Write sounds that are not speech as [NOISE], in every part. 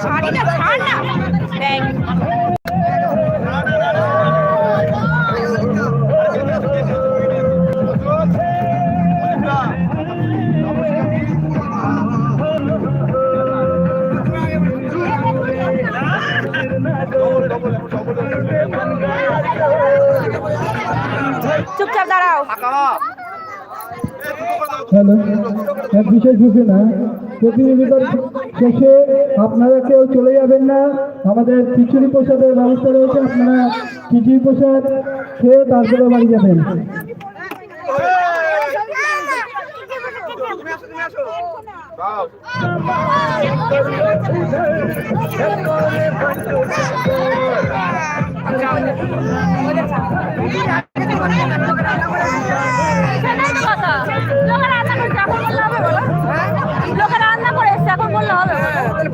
ছাড় না। দেখ চুপচাপ দাঁড়াও। হ্যালো বিশেষ সূচনা প্রতিযোগিতার শেষে আপনারা কেউ চলে যাবেন না। আমাদের খিচুড়ি প্রসাদের ব্যবস্থা রয়েছে। আপনারা খিচুড়ি প্রসাদ খেয়ে তারপরে বাড়ি যাবেন। সেটাই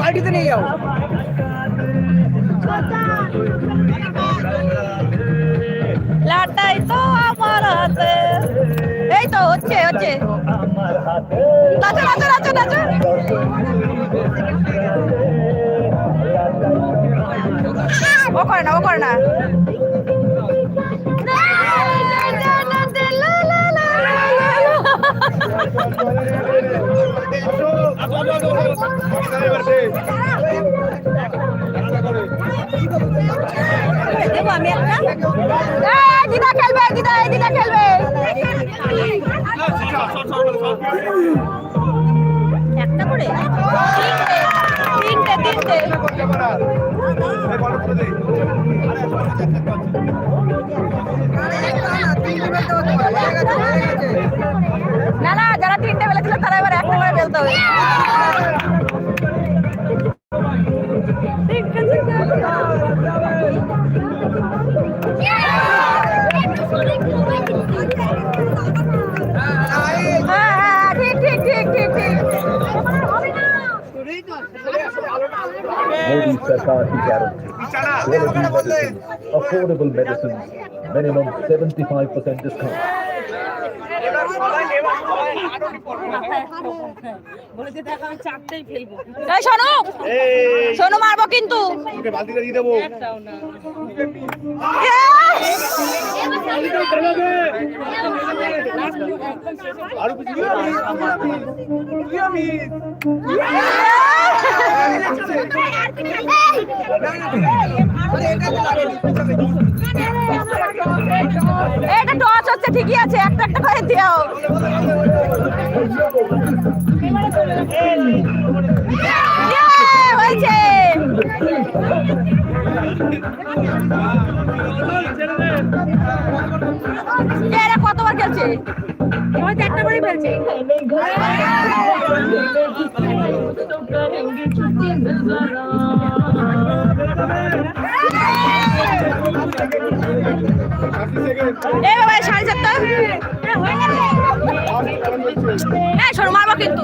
বাড়িতে নিয়ে যাও। লাটাই তো আমার হাতে। এই তো, হচ্ছে হচ্ছে। নাচো নাচো নাচো নাচো। ও করে না, ও করে না। না না যারা তিনটে বেলেছিল তারা এবার হবে Modi Affordable medicines, minimum 75% discount. এই শোনো শোনো মারবো কিন্তু। বালতিটা দিয়ে দেবো। কিছু এটা টস হচ্ছে ঠিকই আছে একটা একটা করে দিও। ইয়ে, হয়েছে। এরা কতবার খেলছে? হয়তো একটা বারই বাবা সাড়ে চারটা? হ্যাঁ মারবো কিন্তু।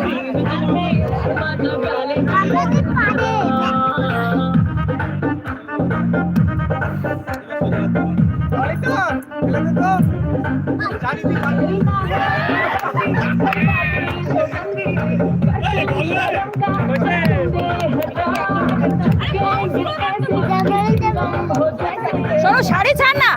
শোনো শাড়ি ছাড় না।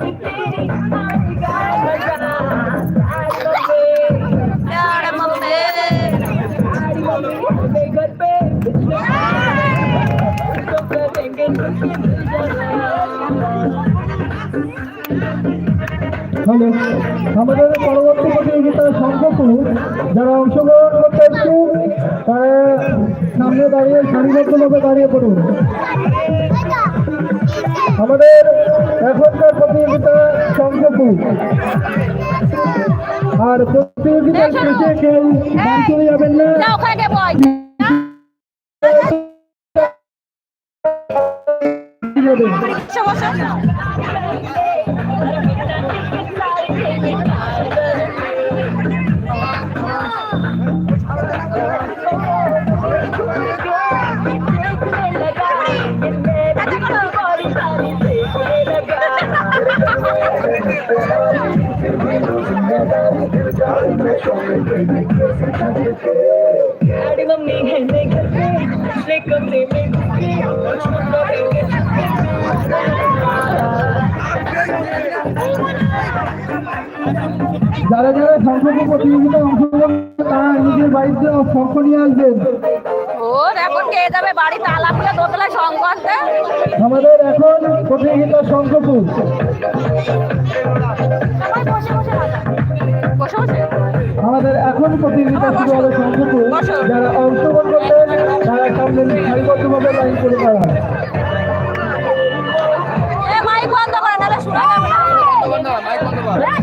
যারা অংশগ্রহণ করতে ইচ্ছুক তারা সামনে দাঁড়িয়ে সারিবদ্ধভাবে দাঁড়িয়ে পড়ুন। আমাদের এখনকার প্রতিযোগিতা সংখ্যপুর আর প্রতিযোগিতার শেষে কেউ চলে যাবেন না। না যারা যারা সংসদ প্রতিযোগিতায় অংশগ্রহণ তারা নিজের বাড়িতে সংখ্য নিয়ে আসবেন এখন যাবে আমাদের এখন প্রতিযোগিতা শঙ্খপুর। বসে বসে বসে বসে। আমাদের এখন প্রতিযোগিতা শুরু হবে শঙ্খপুর যারা অংশগ্রহণ করবেন তারা সামনে সারিবদ্ধভাবে লাইন করে দেওয়া হয় মাইক বন্ধ করে নাহলে শোনা যাবে না। কোথায়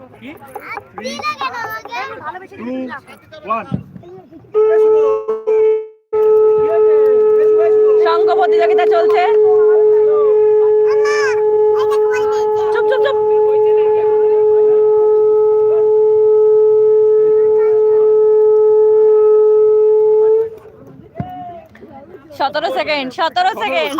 শঙ্খ প্রতিযোগিতা চলছে। চুপ চুপ চুপ। সতেরো সেকেন্ড সতেরো সেকেন্ড।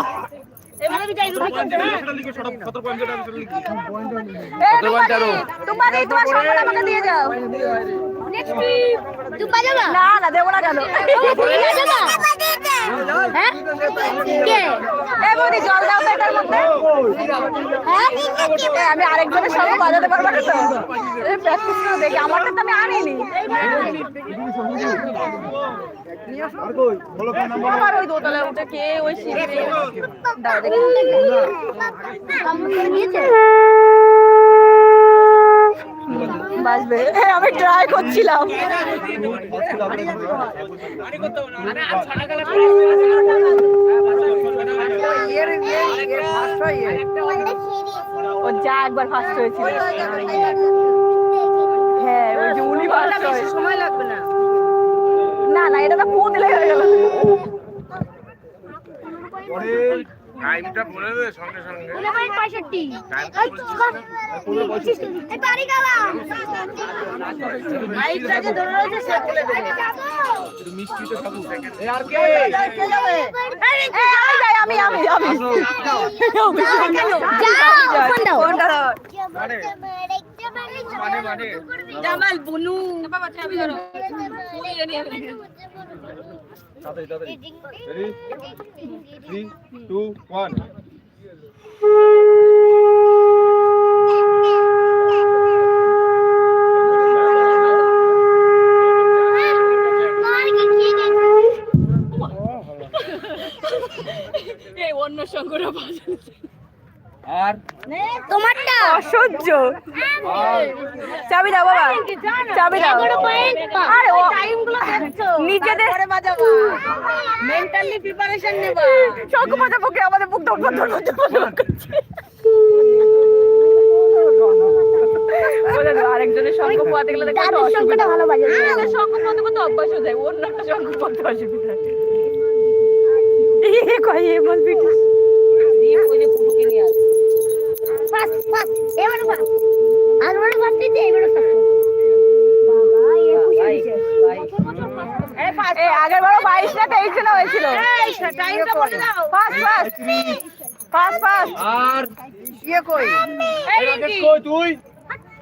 না না দেবো না কেন? জল দাও তো এটার মধ্যে। আমি আরেকজনের সঙ্গে বাজাতে পারব না তো? প্র্যাকটিস করে দেখি। আমারটা তো আমি আনিনি। আবার ওই উঠে কে সিঁড়ি এ, আমি ট্রাই করছিলাম। ও যা একবার ফার্স্ট হয়েছিল হ্যাঁ ওই যে উনি ফার্স্ট হয়েছে সময় লাগবে না না না এটা তো পু দিলে হয়ে গেল। টাইমটা বলে দে সঙ্গে সঙ্গে। এই, আমি আমি আমি। জামাল বুনু। ধরো তাড়াতাড়ি তাড়াতাড়ি। রেডি থ্রি টু ওয়ান এই অন্য সঙ্গরা বাজানো আর তোমারটা? অসহ্য। চাবি দাও বাবা। চাবি দাও। আরে ও নিজেদের মেন্টালি প্রিপারেশন নেবা। শঙ্খ বাজাবো কে আমাদের বুক ধর ধর ধর বলে আরেকজনের শঙ্খ পোয়াতে গেলে দেখো শঙ্খটা ভালো বাজে। আমাদের পোয়াতে করতে অভ্যাস হয়ে যায় অন্য একটা শঙ্খ পোয়াতে অসুবিধা এ কই এ মন বিটি দিয়ে ওই যে পুটুকে নিয়ে আসে ফার্স্ট ফার্স্ট এবারে ফার্স্ট আর বড় ফার্স্ট দিতে এবারে ফার্স্ট বাবা এ খুশি হয়েছে এ আগের বারও বাইশ না তেইশ না হয়েছিল? পাঁচ ফার্স্ট ফার্স্ট ফার্স্ট আর ইয়ে কই তুই?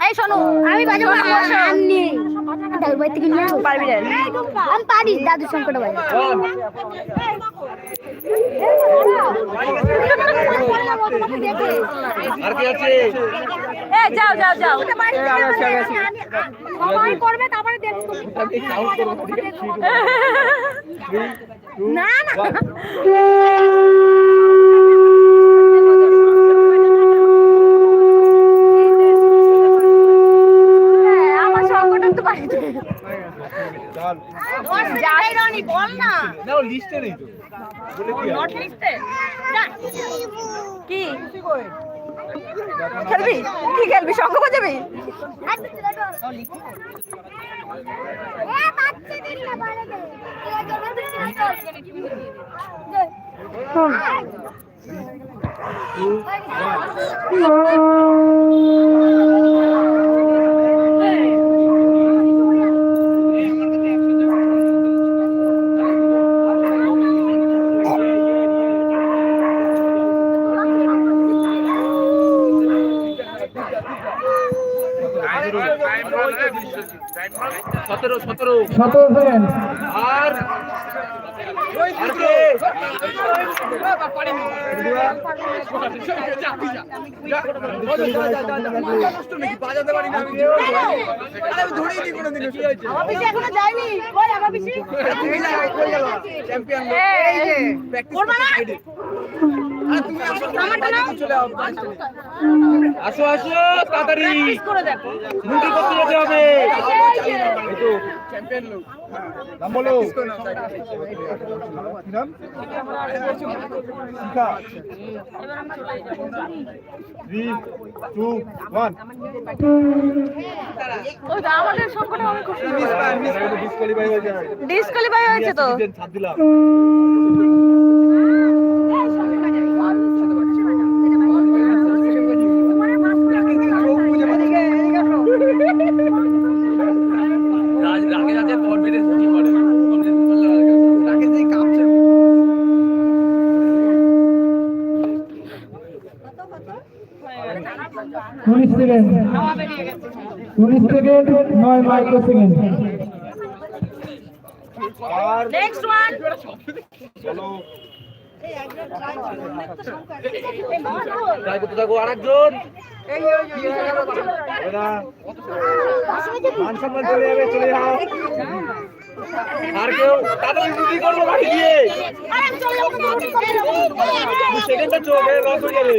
এই শোনো আমি বাজাবো দাদু বাড়ি থেকে নিয়ে পারবি রে আমি পারি দাদু শঙ্করটা বাজে আর কে আছে এ যাও যাও যাও করবে তারপরে দেখো না না যাই রানি বল না না ও লিস্টে নেই তো? নট লিস্টে কি? খেলবি? কি খেলবি? শঙ্খ বাজাবি এ বাচ্চাদের না বলে দে টাইম বল রে বিশ্বজিৎ টাইম বল সতেরো সতেরো সতেরো সেকেন্ড আর চ্যাম্পিয়ন এই যে করবা না চলে আও আসো আসো তাড়াতাড়ি। প্র্যাকটিস করে দেখো। রুটি করতে যেতে হবে। নাম আমাদের সবকটা অনেক হয়ে ডিসকোয়ালিফাই হয়েছে তো ছাড় দিলাম রাগে রাগে কনফিডেন্স কি করে রাগে যেই কাঁপছে উনিশ সেকেন্ড উনিশ সেকেন্ড নয় মাইক্রো সেকেন্ড আর নেক্সট ওয়ান ট্রাই আরেকজন। চলে যাবে চলে যাও। আর কেউ তাড়াতাড়ি রুটি করব বাড়ি গিয়ে। সেকেন্ডটা হয়ে যাবে।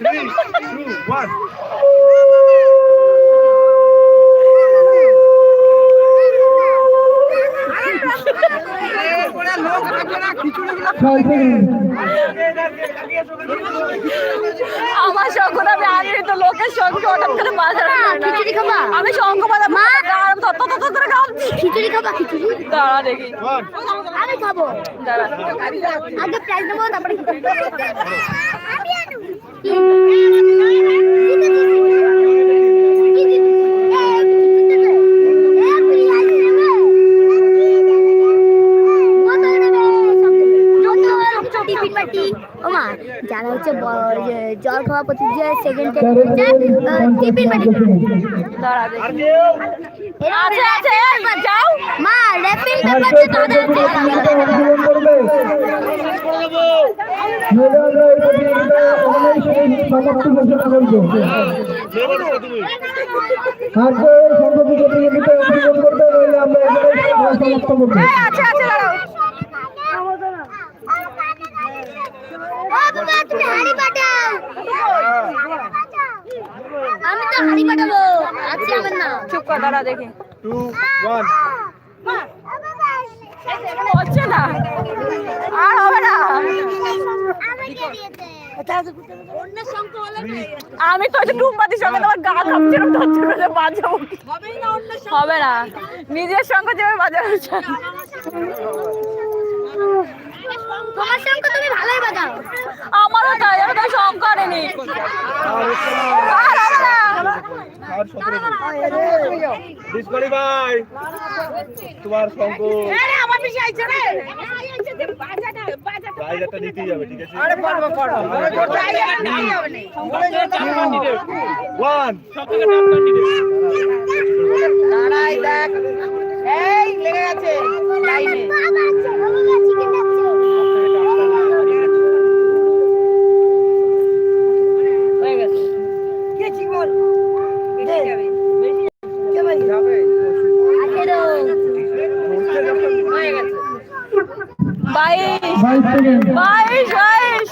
Three, two, one. আমার শঙ্খ আমি আগে তো লোকের শঙ্খ হঠাৎ করে বাজার খিচুড়ি খাবা? আমি শঙ্খ বাজার মা তত তত করে খাচ্ছি খিচুড়ি খাবা খিচুড়ি? দাঁড়া দেখি। আমি খাব। দাঁড়া। আগে প্রাইজ দেবো তারপরে যারা হচ্ছে জল খাওয়া প্রতিযোগিতায় সেকেন্ড টিফিন পঞ্চাশ আছে আছে এই, যাও মা র্যাপিং পেপার কেউ তো তাদের প্রতিযোগিতায় অংশগ্রহণ করবে করে দেবো নইলে আমরা এই প্রতিযোগিতা অনায়াসে সমাপ্তি ঘোষণা করব যে বলো তুমি আর কেউ সম্পর্ক প্রতিযোগিতায় অংশগ্রহণ করবে নইলে আমরা এখানে সমাপ্ত করব এই, আছে আছে দাঁড়াও ও বাবা তুমি হাড়ি পাঠাও আমি তো হাড়ি পাঠাবো আছে আমার না চুপ কর দাঁড়া দেখি। টু ওয়ান হচ্ছে না আর হবে না। আমি তো টুম্পাতির সঙ্গে তোমার গা কাঁপছিল ধরছে করে বাজাবো। হবে না। নিজের সঙ্গে যেভাবে বাজানো হচ্ছে তোমার সঙ্গে তুমি ভালোই বাজাও। আমারও তাই আমি তো শঙ্খ আনিনি। আর হবে না। আর সতেরো ডিসকোয়ালিফাই তোমার শঙ্খ আরে আমার পিছে আইছে রে। প্রাইজ একটা নিতেই যাবে ঠিক আছে? ওয়ান দাঁড়াই দেখ। এই লেগে গেছে। লাইনে বাবা আছে বাবা চিকেন আছে হয়ে গেছে আঠেরো হয়ে গেছে বাইশ বাইশ বাইশ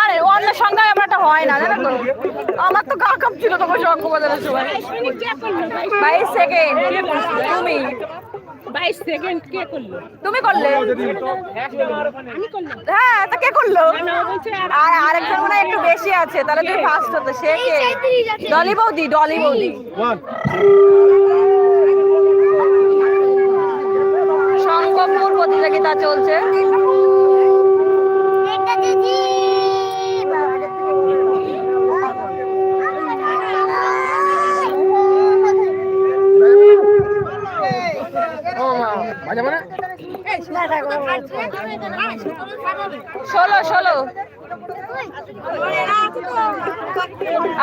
আরে অন্য সঙ্গে আমার একটা হয় না জানো তো? আমার তো গা কাঁপছিল তোমার সঙ্গে বাজানোর সময়। বাইশ সেকেন্ড। তুমি বাইশ সেকেন্ড কে করল? তুমি করলে। হ্যাঁ তা কে করল? আর আরেকজন মনে একটু বেশি আছে তাহলে তুমি ফার্স্ট হতো। সে কে? ডলি বৌদি ডলি বৌদি। শঙ্করপুর প্রতিযোগিতা চলছে এটা দিদি ষোলো ষোলো।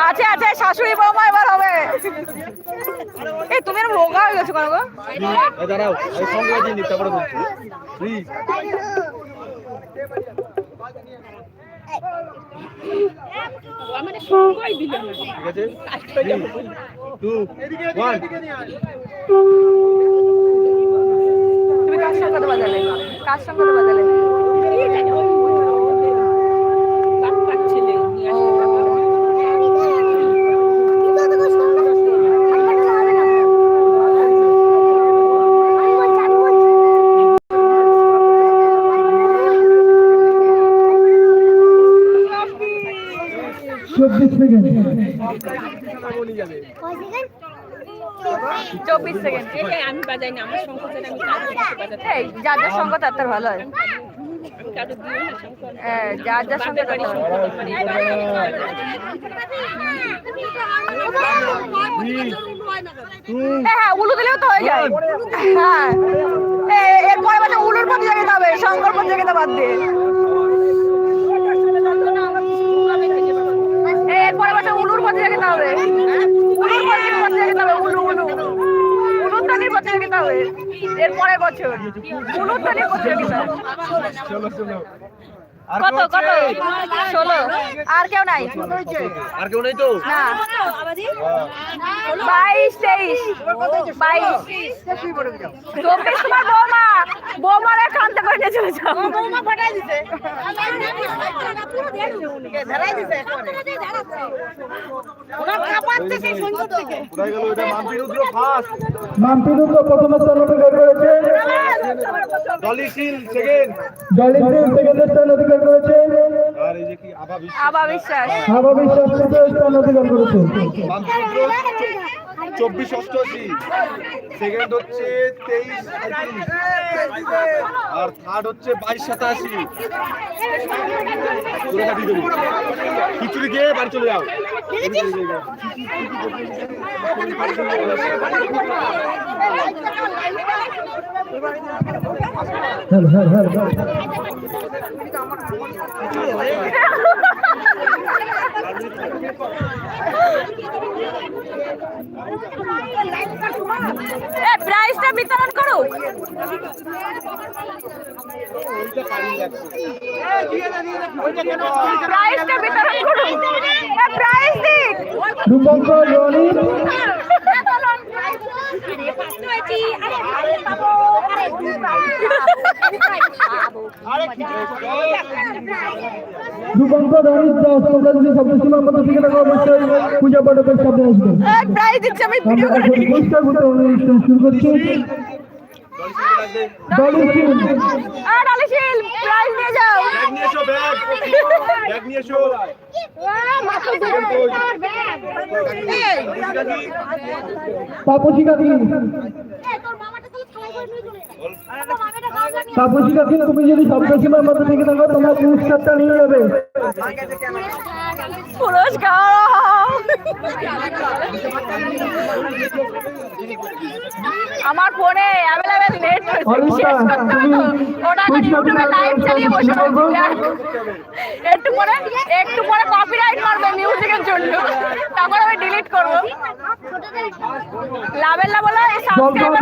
আছে আছে, শাশুড়ি বৌমা এবার হবে। এই, তুমি এরকম রোগা হয়ে গেছো কেন গো? দাঁড়াও আমি সঙ্গে কার তো বাজালে কার সঙ্গে বাজালে। চব্বিশ সেকেন্ড? চব্বিশ সেকেন্ড। আমি বাজাই না আমার যেন আমি যার যার সঙ্গ তার ভালো হয়। হ্যাঁ, যার যার সঙ্গে হয়। উলু দিলেও তো হয়ে যায়। হ্যাঁ। এরপরে বলছে উলুর প্রতিযোগিতা হবে শঙ্কর প্রতিযোগিতা বাদ দিয়ে। এরপরে বলছে উলুর প্রতিযোগিতা হবে উলুর প্রতিযোগিতা হবে উলু উলু উলুধ্বনির প্রতিযোগিতা এর এরপরে বছর। প্রতিযোগিতা। কত কত? ষোলো। আর কেউ নাই? আর কেউ নেই তো? না। বাইশ তেইশ। বাইশ। চব্বিশ তোমার বৌমা। বৌমার একান্তে করে নিয়ে চলে যাও। বৌমা ফাটাই দিছে। কোথায় গেল এটা মাম্পি রুদ্র ফার্স্ট। মাম্পিদুত প্রথম স্থান অধিকার করেছে ডলি সিল সেকেন্ড। ডলি সিং স্থান অধিকার করেছে। আর এই যে কি আভা বিশ্বাস। হাবা বিশ্বাস। স্থান অধিকার করেছে। চব্বিশ অষ্টআশি। সেকেন্ড হচ্ছে তেইশ আর থার্ড হচ্ছে বাইশ সাতাশি। খিচুড়ি খেয়ে বাড়ি চলে যাও। প্রাইজটা বিতরণ করুক। প্রাইজটা বিতরণ করুক। এ প্রাইজ রূপঙ্কর রনি রূপঙ্কর রনি তোমরা যদি শব্দ শোনার মতো থেকে থাকো অবশ্যই পূজা এ প্রাইজ আমি শুরু করছি তুমি যদি শব্দ সীমার মতো থেকে থাকো তোমার পুরস্কারটা নিয়ে যাবে পুরস্কার। আমার ফোনে অ্যাভেলেবেল অনিতা, ওটা এখন ইউটিউবে লাইভ চালিয়ে বসে একটু পরে একটু পরে কপিরাইট মারবে মিউজিকের জন্য তারপর আমি ডিলিট করব লাভের লাভ হলো এই সাবস্ক্রাইবার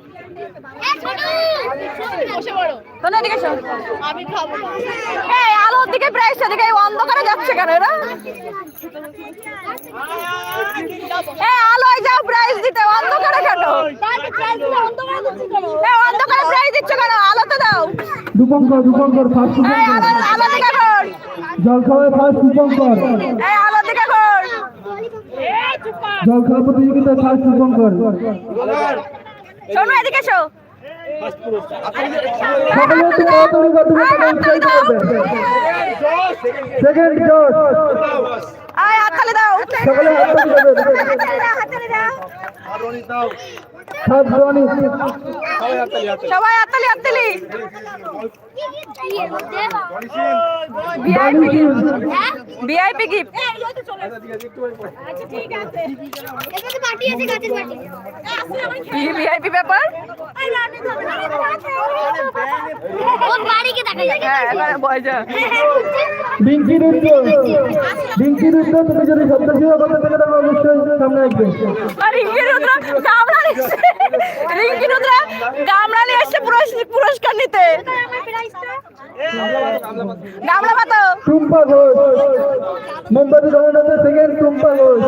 আলোর দিকে অন্ধকারে যাচ্ছে কেন এরা? আলোয় যাও প্রাইস দিতে। অন্ধকারে কেন? অন্ধকারে দিচ্ছি কেন? দিচ্ছ আলোতে দাও। দীপঙ্কর দীপঙ্কর ফার্স্ট আলো আলো দিকে কর জলখাওয়ায় ফার্স্ট দীপঙ্কর। এই আলো দিকে কর জলখাওয়া প্রতিযোগিতায় ফার্স্ট দীপঙ্কর। শোনো এদিকে করবে সেকেন্ড জজ আয় হাততালি দাও। সকলে হাততালি দেবে হাততালি দাও। থার্ড রনি সবাই হাততালি হাততালি বালি সিং ভিআইপি গিফট। আচ্ছা ঠিক আছে এটা তো পার্টি আছে গাছের পার্টি কি ভিআইপি ব্যাপার? ও বাড়িকে দেখা যায় হ্যাঁ বয়জা ডিঙ্কি রুদ্র ডিঙ্কি রুদ্র তুমি যদি সত্যশীল কথা থেকে তাহলে অবশ্যই সামনে আসবে। আর রিঙ্কি রুদ্র গামলা রিঙ্কি রুদ্র গামলা নিয়ে এসছে পুরস্কার পুরস্কার নিতে। আমার প্রাইসটা গামলা পাতো টুম্পা ঘোষ। মোমবাতি সেকেন্ড টুম্পা ঘোষ।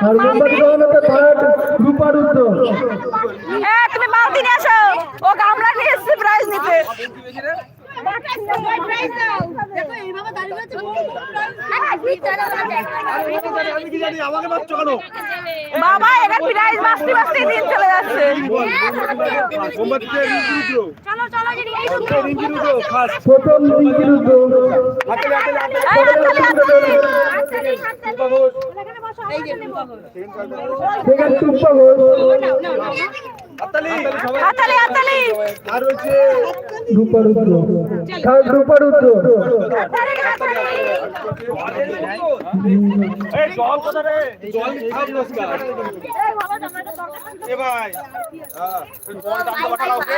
আর মোমবাতি রবীন্দ্রনাথের থার্ড রূপা রুদ্র এ, তুমি বালতি নিয়ে আসো। ও গামলা নিয়ে এসছে প্রাইজ নিতে। আছে বাবা এখানে প্রাইজ বাঁচতে বাঁচতে দিন চলে যাচ্ছে মোমবাতিতে রিঙ্কি আর রয়েছে রূপা রুদ্র থার্ড রূপা রুদ্র এই জল কোথা রে? জল খাও পুরস্কার এ ভাই। জল দাম দেওয়া টাকা ওকে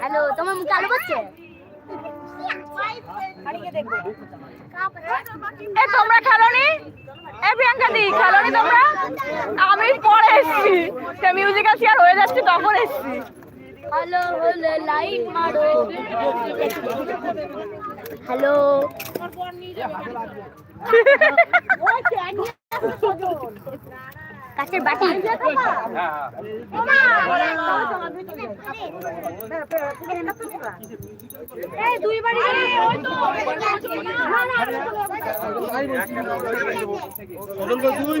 হ্যালো তোমার মুখে আলো পাচ্ছে এ তোমরা খেলোনি? এ প্রিয়াঙ্কা দি খেলোনি তোমরা? আমি পরে এসছি। সে মিউজিক্যাল চেয়ার হয়ে যাচ্ছে তখন এসছি। হ্যালো হলে লাইট মারো। হ্যালো। কাছের বাটি। দুই বাড়ি বদল কর তুই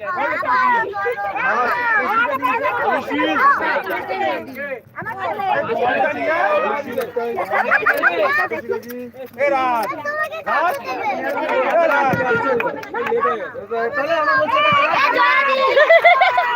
জয়া [LAUGHS]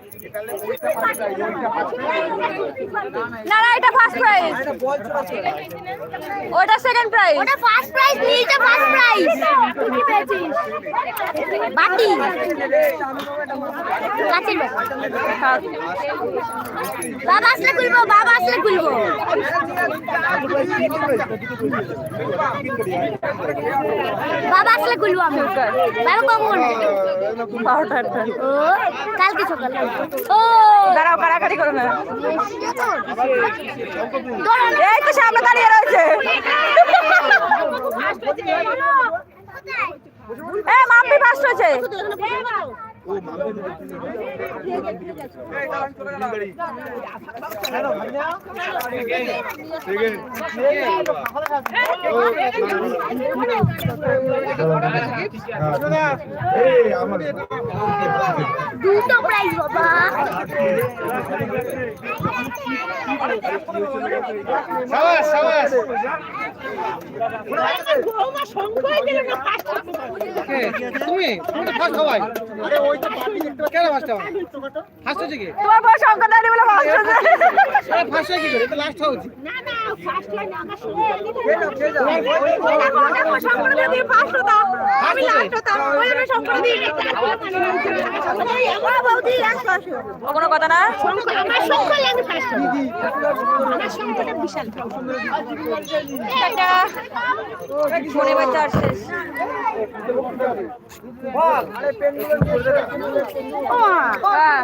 না না এটা ফার্স্ট প্রাইজ ওটা সেকেন্ড প্রাইজ ওটা ফার্স্ট প্রাইজ নিয়েছে ফার্স্ট প্রাইজ তুই কি পেয়েছিস? বাটি। কাচের বাবা আসলে খুলবো বাবা আসলে খুলবো। বাবা আসলে খুলবো আমি বাবা কখন? কালকে সকালে। দাঁড়াও কারাকারি করো না। এই তো সামনে দাঁড়িয়ে রয়েছে। এ মাম্পি ফার্স্ট হয়েছে। দুটো প্রাইজ বাবা সাবাস সাবাস তুমি ফার্স্ট আরে তোমার বয়স শঙ্কর দাঁড়ি বলে ফার্স্ট হয়েছে আরে ফার্স্ট হয় কি করে এটা লাস্ট হওয়া উচিত ফার্স্ট হতাম আমি লাস্ট হতাম ওই জন্য শঙ্কর দিই আমার বৌদি লাস্ট কোনো কথা না আমার সংখ্যা লাগে ফার্স্ট আমার সংখ্যাটা বিশাল টাটা শনিবার চার শেষ হ্যাঁ